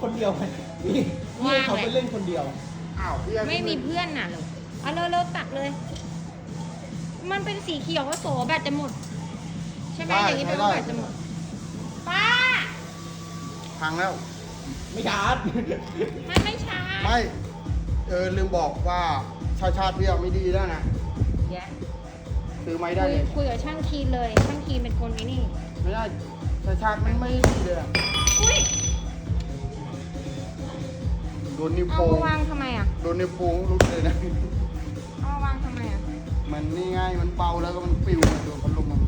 คนเดียวไงพี่พี่เขาไปเล่นคนเดียว อ้าวพี่อ้ไม่มีเพื่อนน่ะเหรอเอาเร็วๆตัดเลย มันเป็นสีเขียวก็โสแบตจะหมด ใช่ไหมอย่างนี้เป็นว่าแบตจะหมดป้าพังแล้ว ไม่ชาร์จมันไม่ช้าไม่เออลืมบอกว่าชาชาติเพี่ไม่ดีแล้วนะแย่ซื้อไม่ได้คุยเลยคุยกับช่างคีนเลย ช่างคีนเป็นคนไอ้นี่ ไม่ได้ชาชาติมันไม่ดีเลยอะอุ้ย โดนนิ้วเอาโป้งมาวางทำไมอะโดนนิ้วโป้งรุดเลยนะ เอามาวางทำไมอะมันนี่ไง่ายมันเบาแล้วก็มันปิวมาโดนพัดลมมัน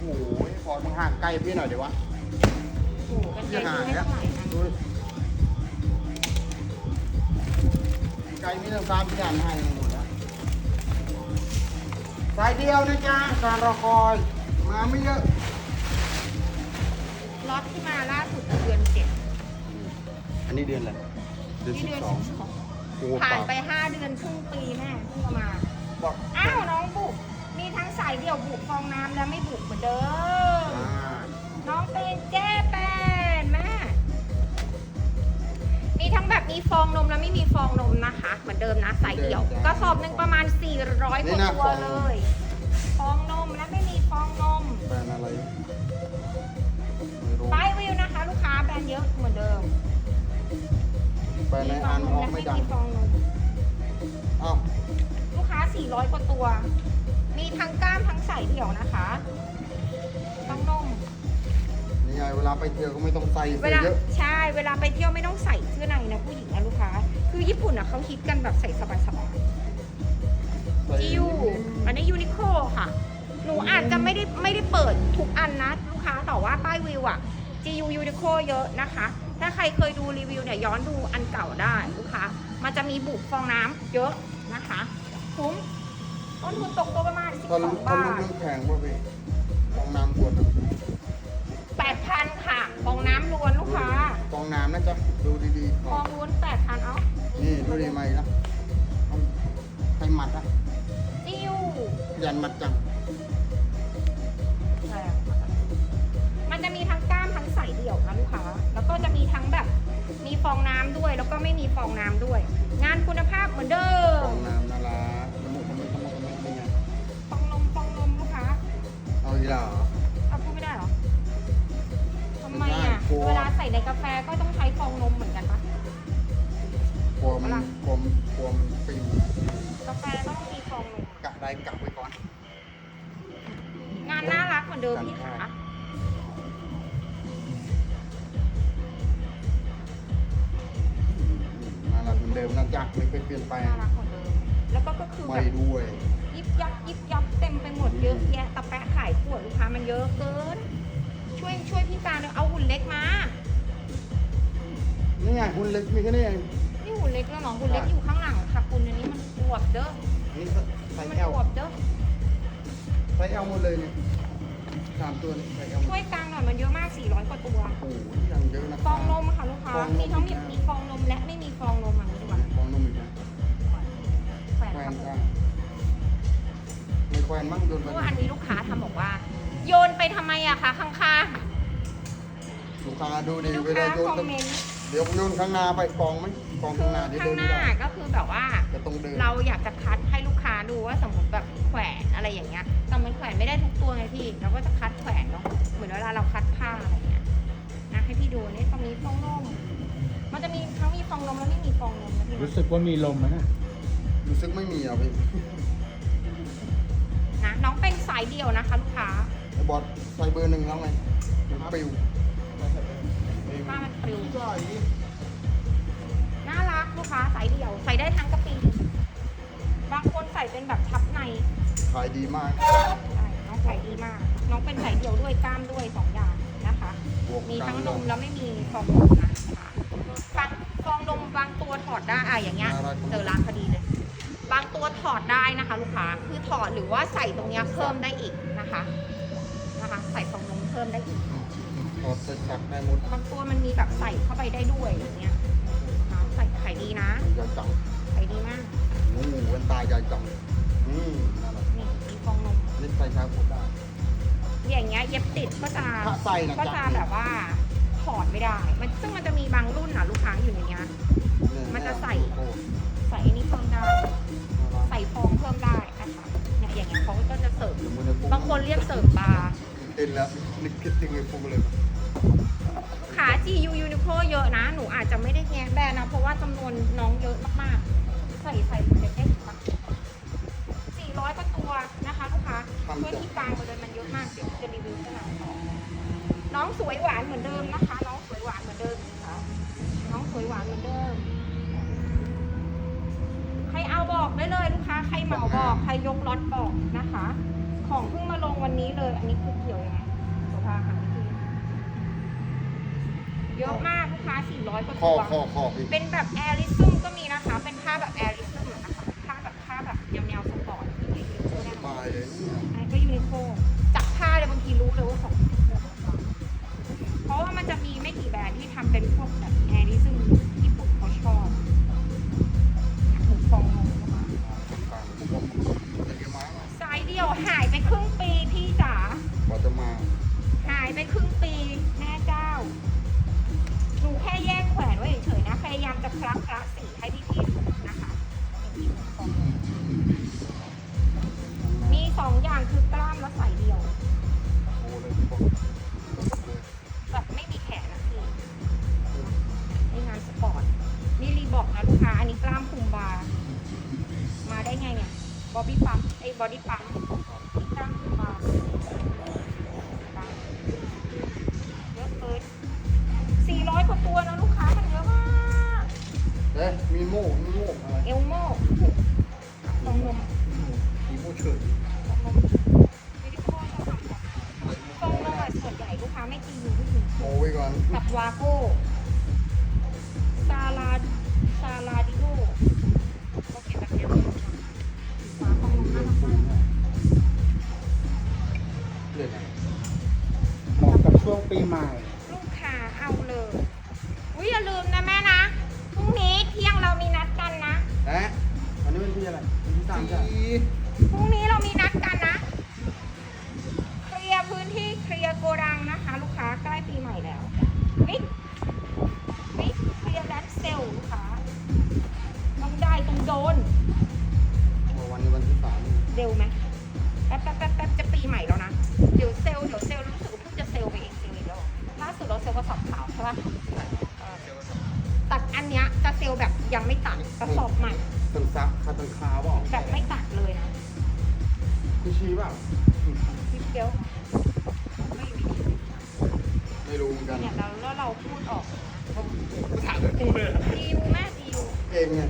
โอ้โหพอมึงห่างไกลพี่หน่อยเดี๋ยววะโอ้โหกันไกลซื้อให้เท่าไหร่นะดูดิไกลมีตั้งสามพี่อันให้หมดแล้วสายเดียวนะจ๊ะการรอคอยมาไม่เยอะ ล็อตที่มาล่าสุดเดือนเจ็ด อันนี้เดือนอะไรเดือนที่สิบเดือนสองสิบสองโอ้ผ่านปากไปห้าเดือนครึ่งปีแม่เพิ่งเอามา บอกอ้าวน้องบุก มีทั้งสายเดี่ยวบุกฟองน้ำและไม่บุกเหมือนเดิม อ่าน้องเป็นแจ้แปนแม่ มีทั้งแบบมีฟองนมและไม่มีฟองนมนะคะ เหมือนเดิมนะสายเดี่ยวกระสอบหนึ่งประมาณ 400กว่าตัวเลย ฟองนมและไม่มีฟองนม แบรนด์อะไรไม่รู้ป้ายวิวนะคะ ลูกค้าแบรนด์เยอะเหมือนเดิม แบรนด์ในมีฟอ่าอนงนอมอกและไม่ไม่ดังมีฟองนมอ้าวลูกค้า 400 กว่าตัว มีทั้งกล้ามทั้งสายเดี่ยวนะคะฟองนมนี่ไงเวลาไปเที่ยวก็ไม่ต้องใส่เวเสื้อลาเยอะใช่ เวลาไปเที่ยวไม่ต้องใส่เสื้อในนะผู้หญิงนะลูกค้า คือญี่ปุ่นอะเขาฮิตกันแบบใส่สบายใส่ๆจิวอันนี้ยูนิโคค่ะ หนูอาจจะไม่ได้ไม่ได้เปิดทุกอันนะ ลูกค้าแต่ว่าป้ายวิวอะจิวยูนิโคเยอะนะคะ ถ้าใครเคยดูรีวิวเนี่ยย้อนดูอันเก่าได้ลูกค้ามันจะมีบุกฟองน้ำเยอะนะคะคุ้มต้นทุนตกตัวประมาณถ้ารู้12ถ้าบารู้ทเรื่องแพงป่ะพี่ฟองน้ำขวด8,000 ค่ะฟองน้ำล้วนลูกค้าฟองน้ำนะจ๊ะดูดีๆฟก่อองนล้วน8,000เอานี่ดูดีไหมนะเอาให้มัดนะจิวยันมัดจังมันจะมีทั้งกล้ามทั้งใสเดี่ยวนะลูกค้าแล้ว ก็จะมีทั้งแบบมีฟองน้ำด้วย แล้วก็ไม่มีฟองน้ำด้วย งานคุณภาพเหมือนเดิฟมองน้ำนาราขมุกขมุกขมุกขมุกเป็นไงฟองนมฟองนมลูกค้าเอาอีกแล้วเหรอ เอาพูดไม่ได้เหรอทำไมอะ ไม่ได้กลัว เวลาใส่ในกาแฟก็ต้องใช้ฟองนมเหมือนกันปะกลัวมันกลัวมันกลัวมันปิวกาแฟก็ต้องมีฟองนม กะได้กะไว้ก่อน งานน่ารักเหมือนเดิมพี่ขา รักเหมือนเดิมนะจ๊ะไม่เคยเปลี่ยนแปลงน่ารักเหมือนเดิมแล้วก็ก็คือไม่แบบด้วย ยิบยับยิบยับเต็มไปหมดเยอะแยะตะแปะขายขวดลูกค้ามันเยอะเกิน ช่วยช่วยพี่การเอาหุ่นเล็กมา นี่ไงคุณเล็กมีแค่นี้เองนี่หุ่นเล็กแล้วเหรอหุ่นเล็กอยู่ข้างหลังค่ะคุณอันนี้มันอวบเด้ออันนี้ใส่มันแอลอวบเด้อใส่แอลหมดเลยเนี่ยสามตัวนี่ใส่แอลช่วยกลางหน่อยมันเยอะมาก 400 กว่าตัว โอ้โห ค่ะลูกค้ามีทั้งมีมีฟองนมและไม่มีฟองนมอย่างนี้ดีกว่าฟองนมอีกนะแขวนแควนครับจ้าไม่แควนมั้งโดนเพไปราะว่าอันนี้ลูกค้าทำบอกว่า โยนไปทำไมอะคะข้างลูกค้าดูดิๆลูกเวลาค้าโยนคอมเมนต์เดี๋ยวโยนข้างหน้าไปกองไหมกองคืข้างอหน้าเดี๋ยวข้าเดิงนหไม่น้าได้ก็คือแบบว่า จะต้องเดินเราอยากจะคัดให้ลูกค้าดูว่าสมมติแบบแขวนอะไรอย่างเงี้ยแต่มันแขวนไม่ได้ทุกตัวไงพี่เราก็จะคัดแขวนเนาะเหมือนเวลาเราคัดผ้าอะไรเงี้ยนะให้พี่ดูนี่ตรงนี้ฟองน มมันจะมีทั้งมีฟองนมแล้วไม่มีฟองนมนะพี่รู้สึกว่ามีลมไหมนะรู้สึกไม่มีอะพี่นะน้องเป็นสายเดี่ยวนะคะลูกค้าไอ้บอสใส่เบอร์หนึ่งแล้วไงมันปิวผ้ามันปลิวน่ารักลูกค้าสายเดี่ยว ใส่ได้ทั้งกระปีบางคนใส่เป็นแบบทับในขายดีมากใช่น้องใส่ดีมาก น้องเป็นสายเดี่ยวด้วยกล้ามด้วยสองอย่างนะคะ บวกมีกัทั้งนเลมยแล้วไม่มีฟองนมนะคะ บางฟองนมบางตัวถอดได้อะอย่างเงี้ยน่ารักเจอร้านพอดีเลย บางตัวถอดได้นะคะ ลูกค้าคือถอดหรือว่าใส่ตรงเนี้ยเพิ่มได้อีกนะคะนะคะใส่ฟองนมเพิ่มได้อีกถอดใส่ชักได้หมดบางตัวมันมีแบบใส่เข้าไปได้ด้วยอย่างเงี้ยนะคะใส่ขายดีนะใหญ่จังขายดีมากโอ้โหเว้นตาใหญ่จังอืมนั่นแหละนี่มีฟองนมนี่ใส่ชักพูดได้อย่างเงี้ยเย็บติดก็จะถ้าใส่นะก็จ๊ะจะแบบว่า ถถอดไม่ได้ มันซึ่งมันจะมีบางรุ่นอะ ลูกค้าอยู่ในเนี้ย มันจะใส่ ใส่อันนี้เพิ่มได้ ใส่ฟองเพิ่มได้นะคะเนี่ยอย่างเงี้ยเขาก็จะเสริม บางคนเรียกเสริมบาร์เต้นแล้วนึกคิดถึงไอ้ฟุกเลยขา GU Uniqlo เยอะนะ หนูอาจจะไม่ได้แงะแบรนด์นะ เพราะว่าจำนวนน้องเยอะมากๆ ใส่ใส่เด็กได้ถึงปะ400กว่าตัวนะคะลูกค้าเพื่อที่กลางมาเลยมันเยอะมาก เดี๋ยวจะรีวิวขนาดต่อ น้องสวยหวานเหมือนเดิมนะคะ น้องสวยหวานเหมือนเดิมนะคะน้องสวยหวานเหมือนเดิม ใครเอาบอกได้เลยลูกค้า ใครเหมาบอก ใครยกล็อตบอกนะคะ ของเพิ่งมาลงวันนี้เลย อันนี้คือเกี่ยวยังไงโสภาหาวิธีเยอะมากลูกค้า 400กว่าคอตัวคอคอพี่เป็นแบบแอริซึมก็มีนะคะ เป็นผ้าแบบแอริซึมนะคะผ้าแบบผ้าแบบแนวแนวสปอร์ตอะไรอย่างเงี้ยสแน่นอนบายเลยเนี่ยอันนี้ก็ยูนิโคจับผ้าเลยบางทีรู้เลยว่าของ เพราะว่ามันจะมีไม่กี่แบรนด์ที่ทำเป็นพวกแบบแอริซึมญี่ปุ่นเขาชอบ วาโก้ เร็วไหมแป๊บแป๊บแป๊บแป๊บจะปีใหม่แล้วนะ เดี๋ยวเซลล์เดี๋ยวเซลล์รู้สึกว่าเพิ่งจะเซลล์ไปเองเซลล์อีกแล้วล่าสุดเราเซลล์กระสอบขาวใช่ปะเออตัดอันเนี้ยจะเซลล์แบบยังไม่ตัดกระสอบใหม่ตึงซักคาตึงคาเปล่าแบบไม่ตัดเลยนะคือชี้เปล่าพี่เดียวไม่มีไม่รู้เหมือนกันเนี่ยเราแล้วเราพูดออกถามเลยกูเลยดีวแม่ดีวเองไง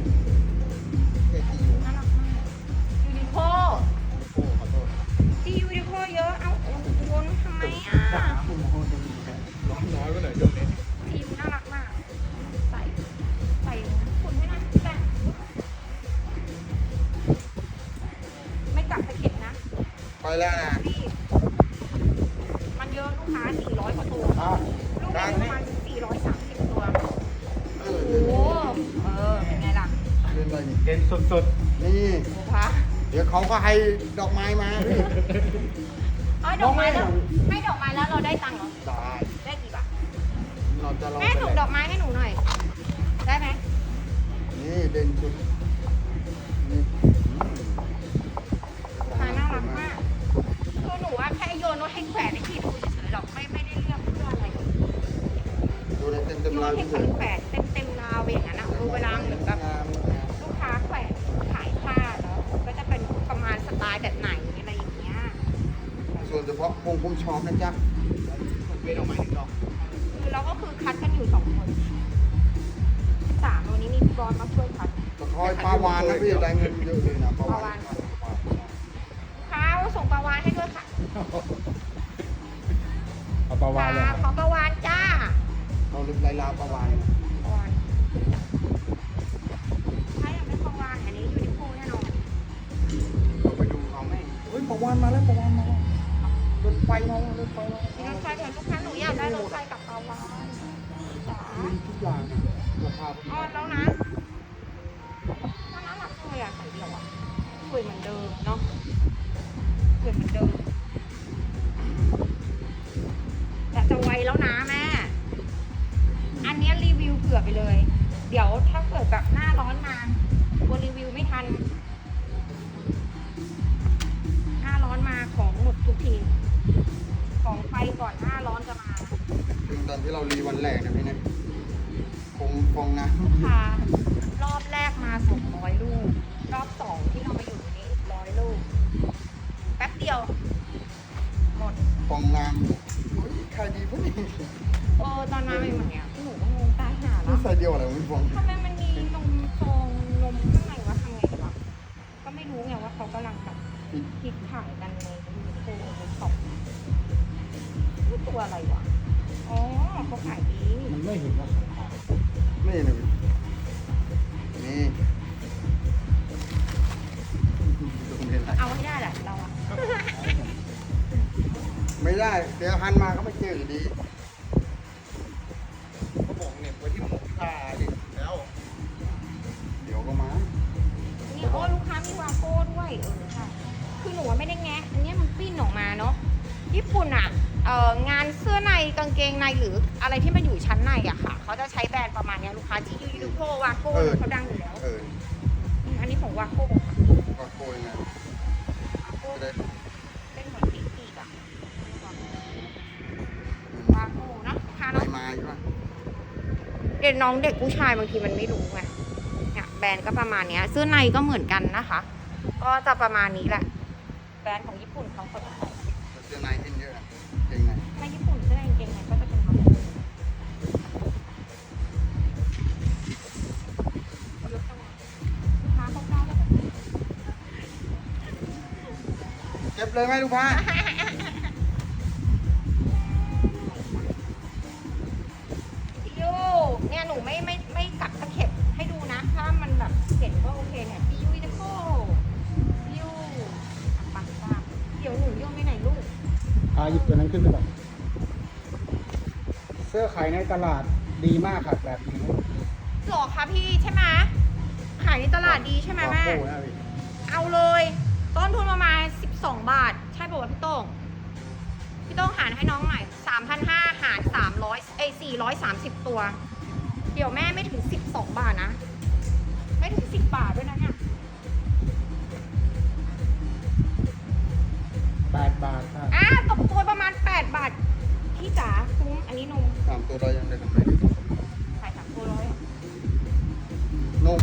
แล้วนะรีบมันเยอะลูกค้า400กว่าตัวอะลูกเล็กประมาณ430 ตัว เออโอ้โหเออ เป็นไงล่ะเล่นอะไรนี่เด่นสุดนี่โอ้พะเดี๋ยวเขาก็ให้ดอกไม้มาเอาดอกไม้แล้วให้ดอกไม้แล้วเราได้ตังค์เหรอ ได้ได้กี่บาท เราจะลองแม่ส่งดอกไม้ให้หนูหน่อย ได้ไหมนี่เด่นสุด ต็มเต็มโยร้านนให้ที่แขสุวดนแขวนเต็มเต็มๆราวอย่างนั้นอะคือเวลาเหมือนแบบลูกค้าแขวนขายผ้าเนาะก็จะเป็นประมาณสไตล์แบบไหนอะไรอย่างเงี้ยส่วนเฉพาะพงผมชอบนะจ๊ะเป็นออกมาหนึ่งดอกคือเราก็คือคัดกันอยู่สองคนสามวันนี้มีพี่บอลมาช่วยคัดตะคอยปลาวานนะพี่ได้เงินเยอะเลยนะปลาวานค้าส่งปลาวานให้ด้วยค่ะเอาปลาวานเลยค่ะขอปลาวานจ้า เขาลึกไรลาปลาวานปลาวานถ้ายังไม่ปลาวานอันนี้อยู่ที่พูแน่นอนเราไปดูเขาแม่งเฮ้ยปลาวานมาแล้วปลาวานมาแล้วรถไฟมาแล้วรถไฟมามีรถไฟเดี๋ยวลูกค้าหนูอยากได้รถไฟกับปลาวานจ๋ามีทุกอย่างอะราคาออนแล้วนะน่ารักเลยอะใส่เดียวอะสวยเหมือนเดิมเนาะสวยเหมือนเดิมแต่จะไวแล้วนะแม่ ดียว หมดำฟองน้ำเฮ้ยใครดีพวกนี้เออตอนมาใหม่ๆอะหนูก็งงตายหานี่แล้วใส่เดียวอะไรวะพี่ฟองทำไมมันมีนมฟองนมข้างในวะทำไงวะก็ไม่รู้ไงว่าเขากำลังแบบคิดขายกันในยูทูบในช็อปนี่ตัวอะไรวะอ๋อเขาขายดีมันไม่เห็นว่าขายนี่นะพี่นี่ นี่โอ้ลูกค้ามีวาโก้ด้วยเออใช่คือหนูว่าไม่ได้แงะอันเนี้ยมันปิ้นออกมาเนาะญี่ปุ่นอะเอ่องานเสื้อในกางเกงในหรืออะไรที่มันอยู่ชั้นในอะค่ะเขาจะใช้แบรนด์ประมาณเนี้ยลูกค้าที่ยูนิโควาโก้เออเขาดังอยู่แล้วเอออันนี้ของวาโก้ค่ะก็โกยนะวาโก้จะได้เป็นเหมือนปีกปีกอะวาโก้เนาะลูกค้าไปเนาะมาใช่ไหมเด็กน้องเด็กผู้ชายบางทีมันไม่รู้ไงเนี่ยแบ รนด์ก็ประมาณนี้เสื้อในก็เหมือนกันนะคะ ก็จะประมาณนี้แหละ แบรนด์ของญี่ปุ่นเขาเขาจะใส่เสื้อในเห็นเยอะเก่งไงถ้าญี่ปุ่นเสื้อในกางเกงในก็จะเป็นแบบนี้ยกจังลูกค้าเขาเจ็บเลยไหมลูกค้า เคเนี่ยพี่ยูจะโคยูอะปังป้าเดี๋ยวหนูโยนไปไหนลูกพาหยิบตัวนั้นขึ้นไปก่อนเสื้อขายในตลาดดีมากค่ะแบบนี้หรอคะพี่ใช่ไหมขายในตลาดดีใช่ไหมแม่ โอ้นะพี่เอาเลย ต้นทุนประมาณ12 บาท ใช่ป่าวะพี่โต้งพี่โต้งหารให้น้องหน่อย3,500หาร300เอ้ย430 ตัว เดี๋ยวแม่ไม่ถึง 12 บาทนะ ไม่ถึง10บาทด้วยนะเนี่ยแปดบาทค่ะอะตกตัวประมาณ8บาท พี่จ๋าคุ้มอันนี้นมสามตัวเรายังได้กำไรขายสามตัวร้อยอะนม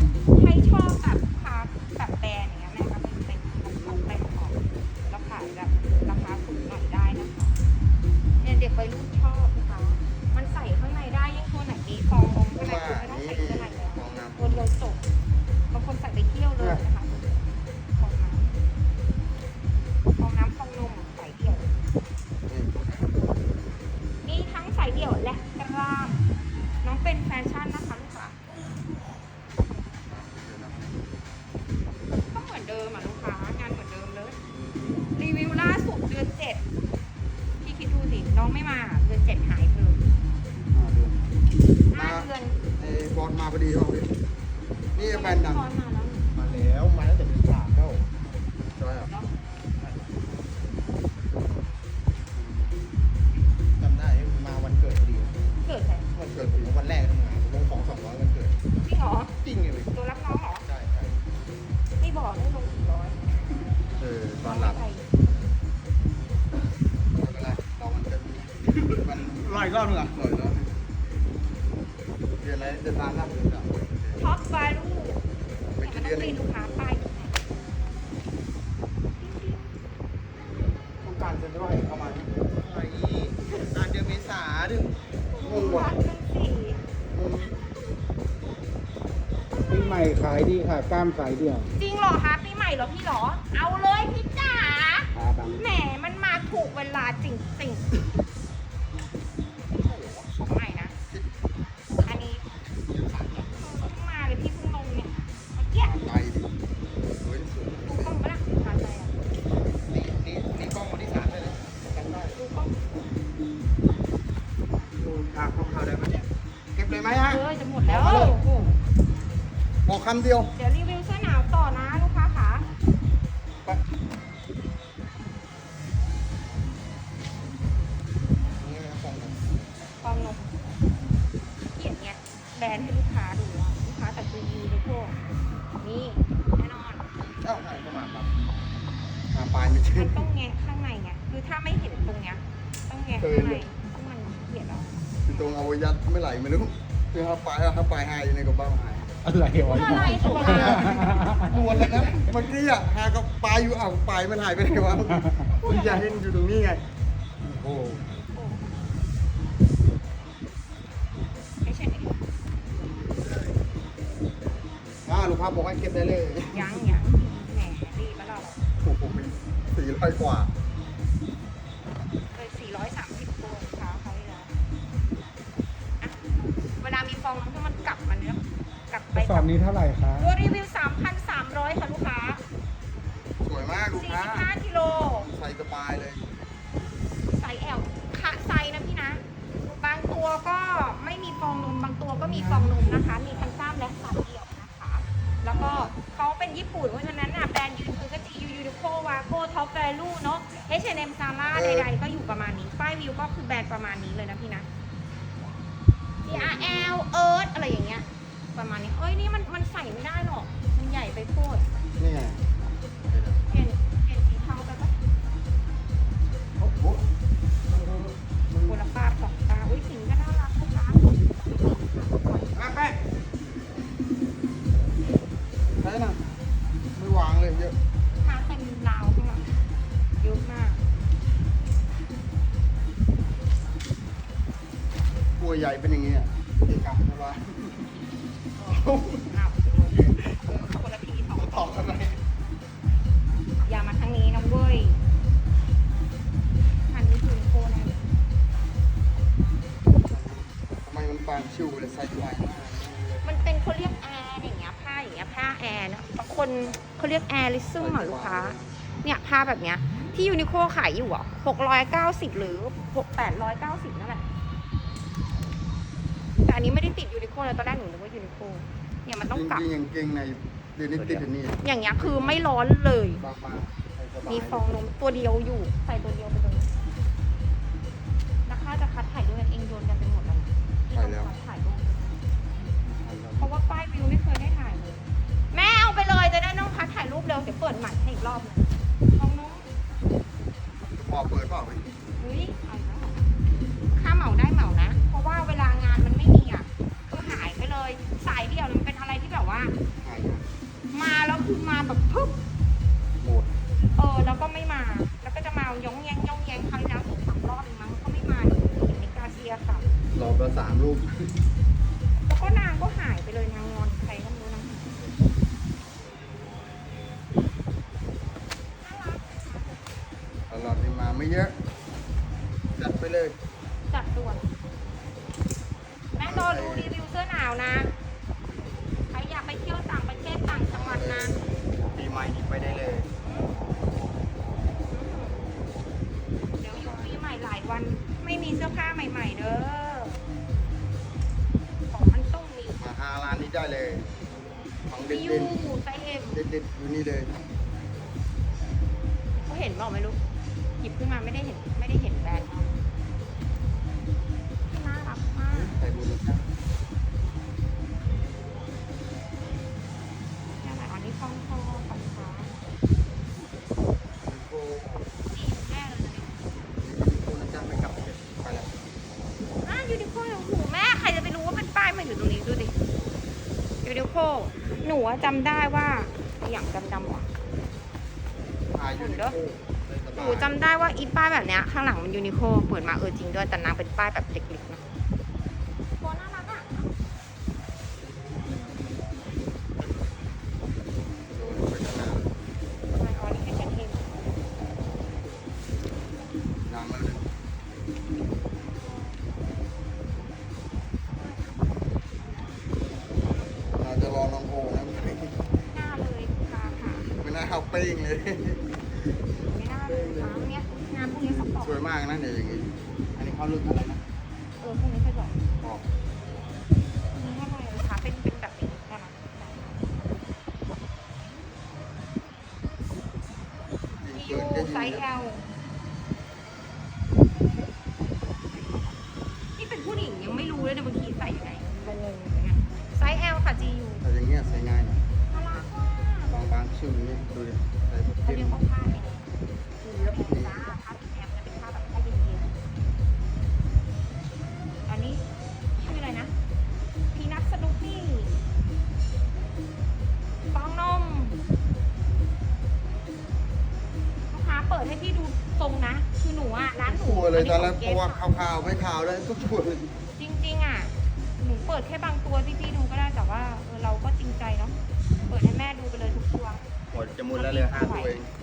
อกได้ลงกี่ร้อยเออตอนหลับใครไม่เป็นไรเรามันจะมันรออีกรอบนึงอะ หน่อยแล้วเรียนอะไรเดินทางครับเดินทางท็อปวาลูไปเนี่ยกี่มันเดืต้ออนงเอมีงลูกค้า กล้ามสายเดี่ยวจริงเหรอคะปีใหม่เหรอพี่เหรอ เอาเลยพี่จ๋าอาบังแหมมันมาถูกเวลาจริงๆโอ้โหของใหม่นะ อันนี้เพิ่งมาเลยพี่เพิ่งลงเนี่ยเมื่อกี้ใจดิเฮ้ยสวยดูกล้องปะล่ะทานใจอะนี่นี่นี่กล้องวันที่สามเลยนะจำได้ดูกล้องดูทางเข้าๆได้ไหมเนี่ยเก็บเลยไหมฮะ เออจะหมดแล้วเอามาเลยโอ้โหบอกคำเดียว เดี๋ยว งเอาไว้ยัดไม่ไหลไม่รู้คือหาปลายหาปลายหายอยู่ในกระเป๋าหายอะไรวะอะไรตัวปวดเลยนะเมื่อกี้อะหากับปลายอยู่อ่าวปลายมันหายไปไหนวะคุณยายเห็นอยู่ตรงนี้ไงโอ้โหไม่ใช่ไหมอ่าลูกค้าบอกให้เก็บได้เลย ยังยังแหมดีปะเราโอ้โหสี่ร้อยกว่า กลับกไประสกอลับบนี้เท่าไหร่คะตัวรีวิว 3,300 ค่ะลูกค้า สวยมากลูกค้า45กิโล ใส่สบายเลยไซส์ L คะไซส์นะพี่นะ บางตัวก็ไม่มีฟองนม บางตัวก็มีฟองนมนะคะ มีทั้งกล้ามและสายเดี่ยวนะคะ แล้วก็เขาเป็นญี่ปุ่น เพราะฉะนั้นน่ะแบรนด์ยืนคือก็ GU Uniqlo Waco Top Value เนอะ H&M Zara เออใดๆ ก็อยู่ประมาณนี้ป้ายวิวก็คือแบรนด์ประมาณนี้เลยนะพี่นะ ตัวใหญ่เป็นอย่างนี้อะเด็กกลับสบายอ้าวคนละทีสองตอบทำไมอย่ามาทางนี้นะเว้ยหันนี้คือโคแน่เลยทำไมมันปานชิวเลยใส่สบายมากมันเป็นเขาเรียกแอร์อย่างเงี้ยผ้าอย่างเงี้ยผ้าแอร์นะบางคนเขาเรียกแอร์ลิซึมอะลูกค้า เนี่ยผ้าแบบเนี้ยที่ยูนิโคขายอยู่อะหกร้อยเก้าสิบหรือหกแปดร้อยเก้าสิบนั่น แหละแต่อันนี้ไม่ได้ติดยูนิโคเลยตอนแรกหนูนึกว่ายูนิโคเนี่ยมันต้องกลับ จริงๆอย่างเกงในเดี๋ยวนี้ติดอันนี้อย่างเงี้ยคือไม่ร้อนเลย บางมาใส่สบายมีฟองนมตัวเดียวอยู่ ใส่ตัวเดียวไปเลยแล้วค่าจะคัดถ่ายด้วยกันเองโยนกันไปหมดแล้วนะที่ต้องคัดถ่ายรูปเพราะว่าป้ายวิวไม่เคยได้ถ่ายเลย แม่เอาไปเลยจะได้น้องคัดถ่ายรูปเร็วเดี๋ยวเปิดใหม่ให้อีกรอบนึงของน้องพอเปิดเปล่าไปเฮ้ยเอาอีกแล้วเหรอค่าเหมาได้เหมานะ มาแล้วคือมาแบบปึ๊บหมดเออแล้วก็ไม่มา แล้วก็จะมาย่องแยงย่องแยงครั้งที่แล้วสองสามรอบเองมั้งก็ไม่มาอีกเห็นในกาเซียค่ะ รอประสามรูป หนูอะจำได้ว่าอย่างดำๆว่ะหายอยู่ในตู้ใส่สหบานูยจำได้ว่าอีป้ายแบบเนี้ยข้างหลังมันยูนิโคเปิดมาเออจริงด้วยแต่นางเป็นป้ายแบบเด็กๆ ป้งเลยไม่น่าเลยค่ะเนี้ยงานพวกนี้สปอร์ตสวยมากนะเนี่ยอย่างงี้อันนี้เขาลึกอะไรนะเออพวกนี้เคยบอกบอกนี่ให้หน่อยนะคะเป็นเป็นแบบนี้ได้ไหมยิงยูปืนก็ยิงไซส์นะ L ชื่อนี่ดูดิใส่เขาเรียกว่าผ้าแอร์คือระบบจ้าผ้าแอร์จะเป็นผ้าแบบผ้าเย็นๆอันนี้ชื่ออะไรนะพีนัทสนุปปี้ฟองนมลูกค้าเปิดให้พี่ดูทรงนะ คือหนูอะร้านหนูชัวเลยตอนแรกเพราะว่าขาวๆไม่ขาวเลยก็ชัวเลยจริงๆอะหนูเปิดแค่บาง หมดจะหมดแล้วเหลยห้าตัวเองกลับไปถึง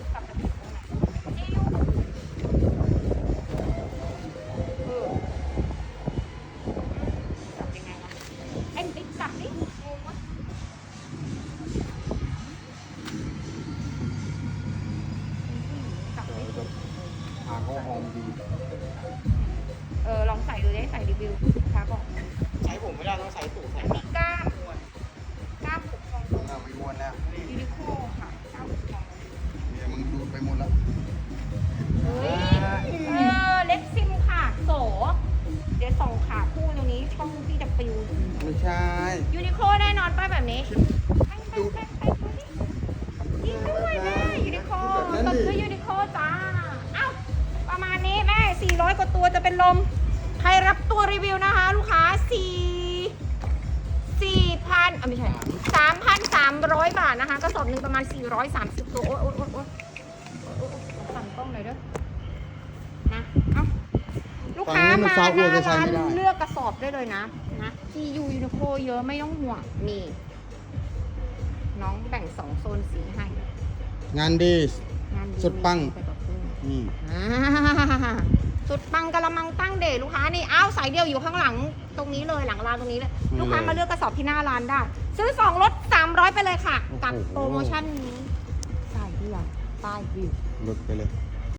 รับตัวรีวิวนะคะ ลูกค้า4 4,000อะไม่ใช่3,300 บาทนะคะกระสอบหนึ่งประมาณ 430 ตัวโอ๊ยโอ๊ยโอ๊ยโอ๊ยโอ๊ยโอ๊ยสั่นกล้องหน่อยเด้อนะเอ้าลูกค้ามาหน้าร้านเลือกกระสอบได้เลยนะนะที่ยูยูนิโคเยอะไม่ต้องห่วงนี่น้องแบ่งสองโซนสีให้งานดี งานสุดปัง ไปกับพึ่งนี่อ่า สุดปังกะละมังตั้งเดชลูกค้านี่อ้าวสายเดียวอยู่ข้างหลังตรงนี้เลยหลังร้านตรงนี้เลย ลูกค้ามาเลือกกระสอบที่หน้าร้านได้ ซื้อสองลด300 ไปเลยค่ะ กับโปรโมชั่นนี้สายเดียวป้ายวิว หลุดไปเลย